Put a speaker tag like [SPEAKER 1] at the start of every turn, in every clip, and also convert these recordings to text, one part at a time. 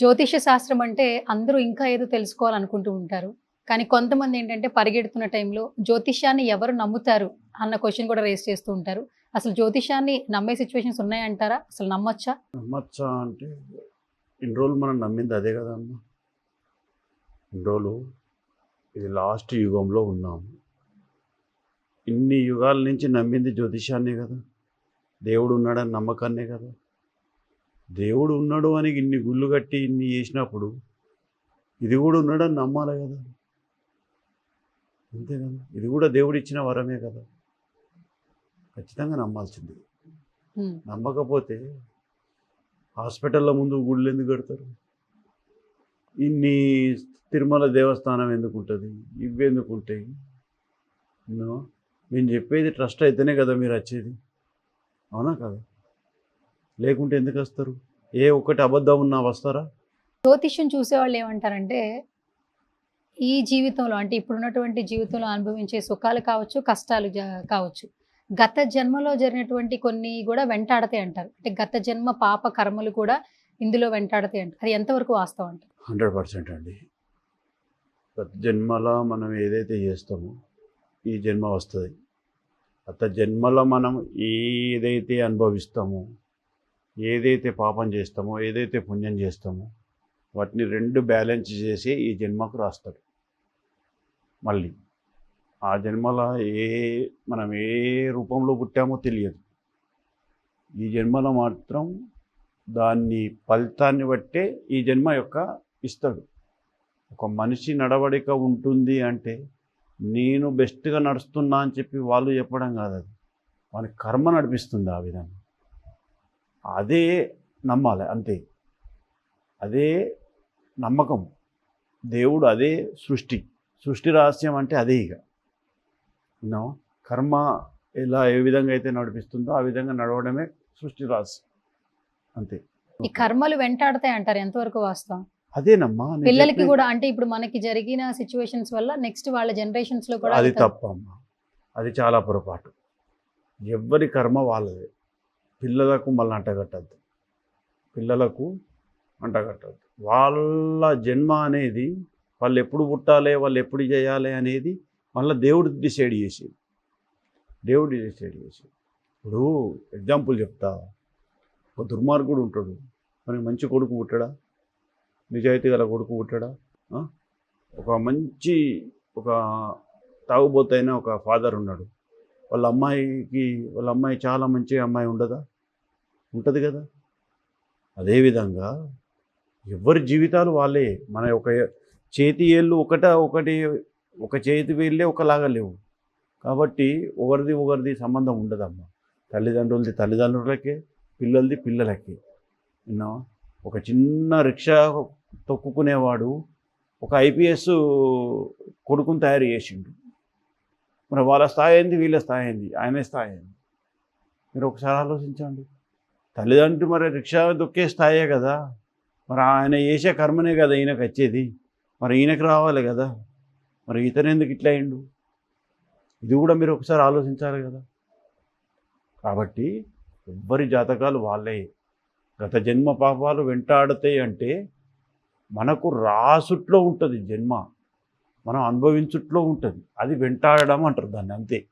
[SPEAKER 1] జ్యోతిష శాస్త్రం అంటే అందరూ ఇంకా ఏదో తెలుసుకోవాలనుకుంటూ ఉంటారు. కానీ కొంతమంది ఏంటంటే పరిగెడుతున్న టైంలో జ్యోతిష్యాన్ని ఎవరు నమ్ముతారు అన్న క్వశ్చన్ కూడా రేస్ చేస్తూ ఉంటారు. అసలు జ్యోతిష్యాన్ని నమ్మే సిచ్యువేషన్స్ ఉన్నాయంటారా? అసలు నమ్మొచ్చా?
[SPEAKER 2] నమ్మచ్చా అంటే ఇన్ని రోజులు మనం నమ్మింది అదే కదా అమ్మ ఇన్ని రోజులు ఇది లాస్ట్ యుగంలో ఉన్నాము ఇన్ని యుగాల నుంచి నమ్మింది జ్యోతిష్యాన్నే కదా. దేవుడు ఉన్నాడని నమ్మకాన్నే కదా. దేవుడు ఉన్నాడు అని ఇన్ని గుళ్ళు కట్టి ఇన్ని చేసినప్పుడు ఇది కూడా ఉన్నాడని నమ్మాలి కదా. అంతే కదా. ఇది కూడా దేవుడు ఇచ్చిన వరమే కదా. ఖచ్చితంగా నమ్మాల్సింది. నమ్మకపోతే హాస్పిటల్ల ముందు గుళ్ళు ఎందుకు కడతారు? ఇన్ని తిరుమల దేవస్థానం ఎందుకు ఉంటుంది? ఇవి ఎందుకు ఉంటాయి? నో. మేము చెప్పేది ట్రస్ట్ అయితేనే కదా మీరు వచ్చేది. అవునా కదా? లేకుంటే ఎందుకు వస్తారు? ఏ ఒక్కటి అబద్ధం ఉన్నా వస్తారా?
[SPEAKER 1] జ్యోతిష్యం చూసేవాళ్ళు ఏమంటారంటే ఈ జీవితంలో అంటే ఇప్పుడున్నటువంటి జీవితంలో అనుభవించే సుఖాలు కావచ్చు కష్టాలు కావచ్చు. గత జన్మలో జరిగినటువంటి కొన్ని కూడా వెంటాడతాయి అంటారు. అంటే గత జన్మ పాప కర్మలు కూడా ఇందులో వెంటాడతాయి అంటారు. అది ఎంతవరకు వాస్తవం అంటారు?
[SPEAKER 2] హండ్రెడ్ పర్సెంట్ అండి. గత జన్మలో మనం ఏదైతే చేస్తామో ఈ జన్మ వస్తుంది. గత జన్మలో మనం ఏదైతే అనుభవిస్తామో ఏదైతే పాపం చేస్తామో ఏదైతే పుణ్యం చేస్తామో వాటిని రెండు బ్యాలెన్స్ చేసి ఈ జన్మకు రాస్తాడు. మళ్ళీ ఆ జన్మలో ఏ మనం ఏ రూపంలో పుట్టామో తెలియదు. ఈ జన్మలో మాత్రం దాన్ని ఫలితాన్ని బట్టే ఈ జన్మ యొక్క ఇస్తాడు. ఒక మనిషి నడవడిక ఉంటుంది అంటే నేను బెస్ట్గా నడుస్తున్నా అని చెప్పి వాళ్ళు చెప్పడం కాదు అది. వాని కర్మ నడిపిస్తుంది ఆ విధంగా. అదే నమ్మాలి అంతే. అదే నమ్మకం. దేవుడు అదే సృష్టి. సృష్టి రహస్యం అంటే అదే ఇక. నో? కర్మ ఎలా ఏ విధంగా అయితే నడిపిస్తుందో ఆ విధంగా నడవడమే సృష్టి రహస్యం. అంతే.
[SPEAKER 1] ఈ కర్మలు వెంటాడతాయి అంటారు ఎంతవరకు వాస్తవం?
[SPEAKER 2] అదేనమ్మా
[SPEAKER 1] పిల్లలకి. కూడా అంటే ఇప్పుడు మనకి జరిగిన సిచ్యువేషన్స్ వల్ల నెక్స్ట్ వాళ్ళ జనరేషన్స్లో కూడా
[SPEAKER 2] అది
[SPEAKER 1] అది
[SPEAKER 2] తప్పమ్మా. అది చాలా పొరపాటు. ఎవ్వరి కర్మ వాళ్ళదే. పిల్లలకు మళ్ళీ అంటగట్టద్దు. పిల్లలకు అంటగట్టద్దు. వాళ్ళ జన్మ అనేది వాళ్ళు ఎప్పుడు పుట్టాలి వాళ్ళు ఎప్పుడు చేయాలి అనేది మళ్ళీ దేవుడు డిసైడ్ చేసేది. దేవుడు డిసైడ్ చేసి ఇప్పుడు ఎగ్జాంపుల్ చెప్తా. ఒక దుర్మార్గుడు ఉంటాడు. మనకి మంచి కొడుకు పుట్టడా? నిజాయితీ గల కొడుకు పుట్టడా? ఒక మంచి ఒక తాగుబోతైన ఒక ఫాదర్ ఉన్నాడు. వాళ్ళ అమ్మాయికి వాళ్ళ అమ్మాయి చాలా మంచి అమ్మాయి ఉండదా? ఉంటుంది కదా. అదేవిధంగా ఎవరి జీవితాలు వాళ్ళే. మన ఒక చేతి ఏళ్ళు ఒకట ఒకటి ఒక చేతి వేళ్ళే ఒకలాగా లేవు. కాబట్టి ఒకరిది ఒకరిది సంబంధం ఉండదమ్మా. తల్లిదండ్రులది తల్లిదండ్రులకే పిల్లలది పిల్లలకి. విన్నా ఒక చిన్న రిక్షా తొక్కుకునేవాడు ఒక ఐపీఎస్ కొడుకుని తయారు చేసిండు. మరి వాళ్ళ స్థాయి ఏంది? వీళ్ళ స్థాయి ఏంది? ఆయన స్థాయి ఏంది? మీరు ఒకసారి ఆలోచించండి. తల్లిదండ్రులు మరి రిక్షా దొక్కే స్థాయే కదా. మరి ఆయన చేసే కర్మనే కదా ఈయనకు వచ్చేది. మరి ఈయనకు రావాలి కదా. మరి ఇతను ఎందుకు ఇట్లా అయిండు? ఇది కూడా మీరు ఒకసారి ఆలోచించాలి కదా. కాబట్టి ఎవ్వరి జాతకాలు వాళ్ళే. గత జన్మ పాపాలు వెంటాడతాయి అంటే మనకు రాసుట్లో ఉంటుంది జన్మ. మనం అనుభవించుట్లో ఉంటుంది. అది వెంటాడడం అంటారు దాన్ని అంతే.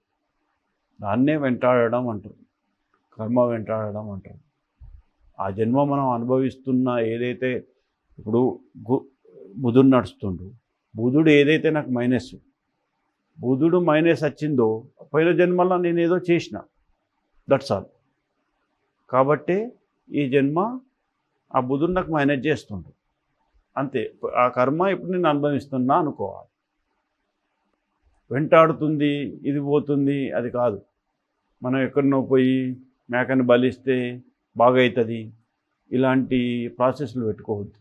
[SPEAKER 2] దాన్నే వెంటాడడం అంటారు. కర్మ వెంటాడడం అంటారు. ఆ జన్మ మనం అనుభవిస్తున్న ఏదైతే ఇప్పుడు గు బుధుడు నడుస్తుండు. బుధుడు ఏదైతే నాకు మైనస్ బుధుడు మైనస్ వచ్చిందో పోయిన జన్మలో నేను ఏదో చేసిన. దట్స్ ఆల్ కాబట్టి ఈ జన్మ ఆ బుధుడు నాకు మైనస్ చేస్తుండు. అంతే. ఆ కర్మ ఇప్పుడు నేను అనుభవిస్తున్నా అనుకోవాలి. వెంటాడుతుంది ఇది పోతుంది అది కాదు. మనం ఎక్కడనో పోయి మేకను బలిస్తే బాగవుతుంది ఇలాంటి ప్రాసెస్లు పెట్టుకోవద్దు.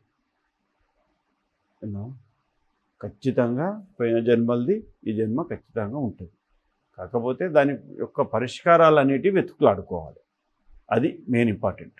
[SPEAKER 2] ఖచ్చితంగా పోయిన జన్మలది ఈ జన్మ ఖచ్చితంగా ఉంటుంది. కాకపోతే దాని యొక్క పరిష్కారాలు అనేటివి వెతుకులాడుకోవాలి. అది మెయిన్ ఇంపార్టెంట్